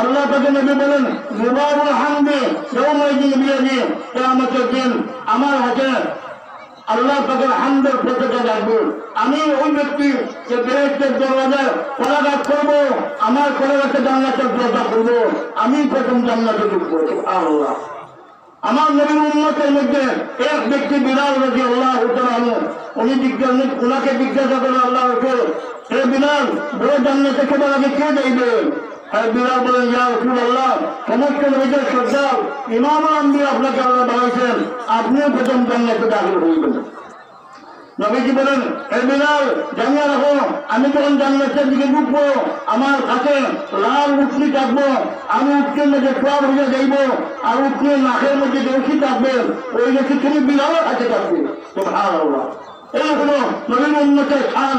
আল্লাহ তাকে নবী বলেন জুবাবুল হামদে যৌমাইদিন বিয়াদি কিয়ামতের দিন আমার হাতে আল্লাহ তাকে হামদের পতাকা রাখব আমি ওই ব্যক্তি যে বেহেস্টের দরওয়াজায় কলাঘাত করব, আমার কলাঘাতে জান্নাতের দরজা করব আমি প্রথম জান্নাতে ঢুকবো। আল্লাহ আমার নবীর উন্মতের মধ্যে এক ব্যক্তি বিড়াল রাজি আল্লাহ উনি জিজ্ঞাসা ওনাকে জিজ্ঞাসা করেন আল্লাহ হে বিড়াল বড় জান্নাতে কেবল আগে কে যাইবে আমি যখন জান্নাতের দিকে ঢুকবো আমার কাছে লাল উঠনি থাকব আমি উঠনের মধ্যে সব হয়ে যাইব, আর উঠনের নাকের মধ্যে রশি থাকবে ওই রশি তুমি বিলালের কাছে থাকবে এই হলো নবীন উন্নতের স্থান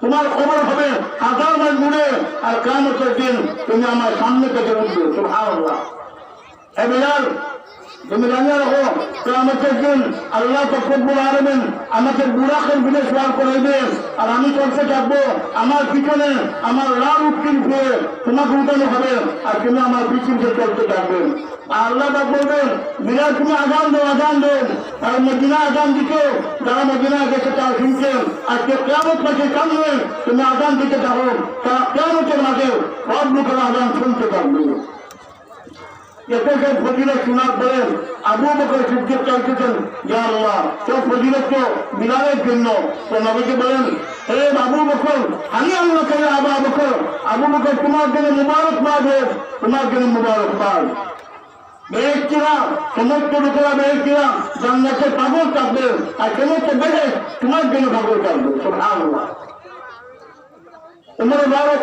তোমার খবর হবে হাজার মাস দূরে আর কামতের দিন তুমি আমার সামনে থেকে উঠবে, সুবহানাল্লাহ। হে আল্লাহ তকব্বুল আলমেন আমাকে বুড়াকের বিলে সোয়াল করাইবেন আর আমি চলতে থাকব আমার পিছনে আমার লাল উত্তীন হয়ে তোমাকে উঠানো হবে আর তুমি আমার আজকে কেমন মাঝে সব লোকের আজান শুনতে পারবে এতে ফজিলত শোনার পরে আবু বকর সিদ্দিক চাইতেছেন ইয়া আল্লাহ তো ফজিলত তো বিলালের জন্য। তো নবীকে বলেন, হে আবু বকর আমি আল্লাহ কে আবু বকর? আবু বকর, তোমার জন্য মুবারক পাব তোমার জন্য মুবারক পাব বেহেস্তিরা সমস্ত লোকেরা বেহেস্তিরা জান্নাতে পাগল থাকবে, আর সমস্ত বেহে তোমার জন্য পাগল থাকবে? সুবহানাল্লাহ। উমর বারক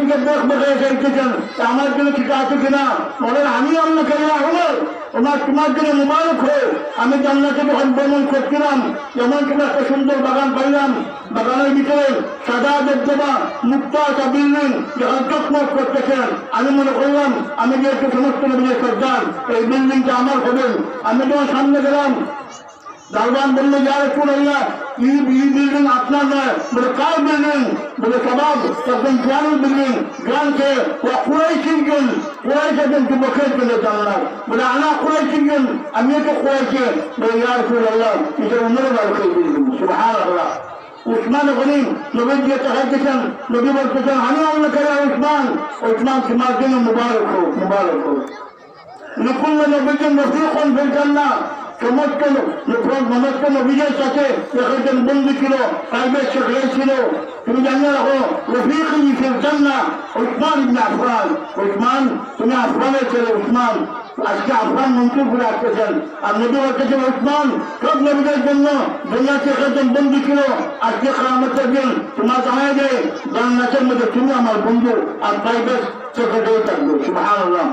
দিকে দেখ বসে চাইতেছেন আমার জন্য ঠিক আছে কিনা? বলেন, আমি আল্লাহ কেন আমার ওনার তোমার জন্য মুবারক হয়ে আমি জান্নাতে যখন ভ্রমণ করছিলাম। যেমন তুমি একটা সুন্দর বাগান পাইলাম। বাগানের ভিতরে সাদা দেবদেবা মুক্ত বিল্ডিং যখন চকমক করতেছেন। আমি মনে করলাম, আমি যেহেতু সমস্ত নবীর সর্দার, এই বিল্ডিংটা আমার হবে। আমি যখন সামনে গেলাম দারবান বলল যার কোন আল্লাহ এই এই বিল্ডিং আপনার নয় বলে কার বিল্ডিং বলে সবাব তখন গ্রামের বিল্ডিং গ্রামকে ও কুড়াই চিনছেন কুড়াই সেদিন যুবকের জন্য জানলাম বলে আনা কুড়াই চিনছেন আমি তো কুড়াইছে বলে ইয়ার কোন আল্লাহ এটা উমর বাড়কে বিল্ডিং সুবহান আল্লাহ উসমান গনিম নবীর দিয়ে তাকাইতেছেন নবী বলতেছেন আমি আল্লাহ করে উসমান উসমান তোমার জন্য মুবারক হোক মুবারক হোক নকুল নবীকে নফিকন ফিল সমস্ত সমস্ত নবীদের সাথে একজন বন্ধু ছিল প্রাইভেট সেক্রেটারি ছিল। তুমি জানিয়ে রাখো রফিক ফিল জান্না উসমান ইবনে আফরান। উসমান, তুমি আফরানের ছেলে উসমান। আজকে আফরান মন্ত্রী ঘুরে আসতেছেন। আর নবী বলতেছেন, উসমান, সব নবীদের জন্য দুনিয়াতে একজন বন্ধু ছিল। আজকে কারামতের দিন তোমার জানাই দেয়, জান্নাতের মধ্যে তুমি আমার বন্ধু আর প্রাইভেট সেক্রেটারি থাকবে সুবহানাল্লাহ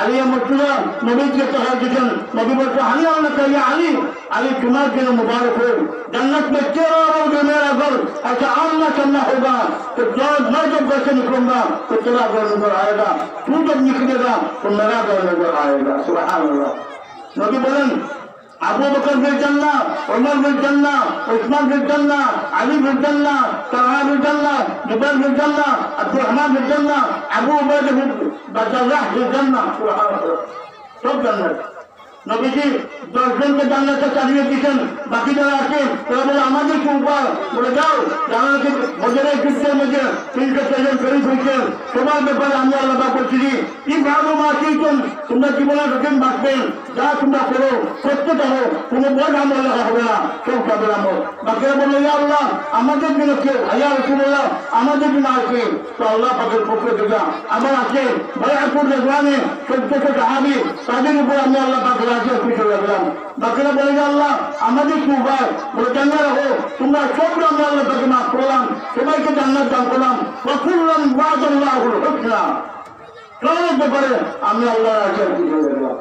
আলী মর্তুদা নবীকে তাকাই দিয়েছেন নবী বলছে আলী আল্লাহ তাইয়া আলী আলী তোমার জন্য मुबारक हो जन्नत में तेरा रहोगे मेरा घर ऐसा आमना चलना होगा तो जब मैं जब घर से निकलूंगा तो तेरा घर नजर आएगा तू जब निकलेगा तो मेरा घर नजर आएगा सुबहान अल्लाह नबी बोलेन আবু বকর বিল জান্না ওমর বিল জান্না উসমান বিল জান্না আলী বিল জান্না তালহা বিল জান্না জুবাইর বিল জান্না আব্দুর রহমান বিল জান্না আবু উবাইদা বিল বাদশাহ বিল নবীজি দশজনকে জান্নাতে চালিয়ে দিয়েছেন বাকি যারা আছেন, তারা বলে, আমাদের কি বলে যাও জানাতে বজরের যুদ্ধের মধ্যে তিনশো ছজন শরীর হয়েছেন সবার ব্যাপারে আমি আলাদা করছি কি ভালো মা চিনছেন তোমরা জীবনে যখন বাঁচবেন? যা তোমরা করো করতে পারো কোনো বড় আমল লাগা হবে না। সব কাবের আমল? বাকিরা বলে, ইয়া আল্লাহ, আমাদের জন্য কেউ হাইয়া রসুল্লাহ আমাদের জন্য আছে তো আল্লাহ পাকের পক্ষ থেকে আমার আছে বয়াপুর রেজওয়ানে চোদ্দশো সাহাবি, তাদের উপর আমি আল্লাহ পাক খুশি হয়ে গেলাম বাকিরা বলে যে আল্লাহ, আমাদের কি উপায় বলে জানা রাখো তোমরা সব আমি আল্লাহ তাকে মাফ করলাম। সবাইকে জান্নাত দান করলাম। রসুল্লাহ বাদ আল্লাহ হলো না সব ব্যাপারে আমি আল্লাহ রাজি খুশি হয়ে গেলাম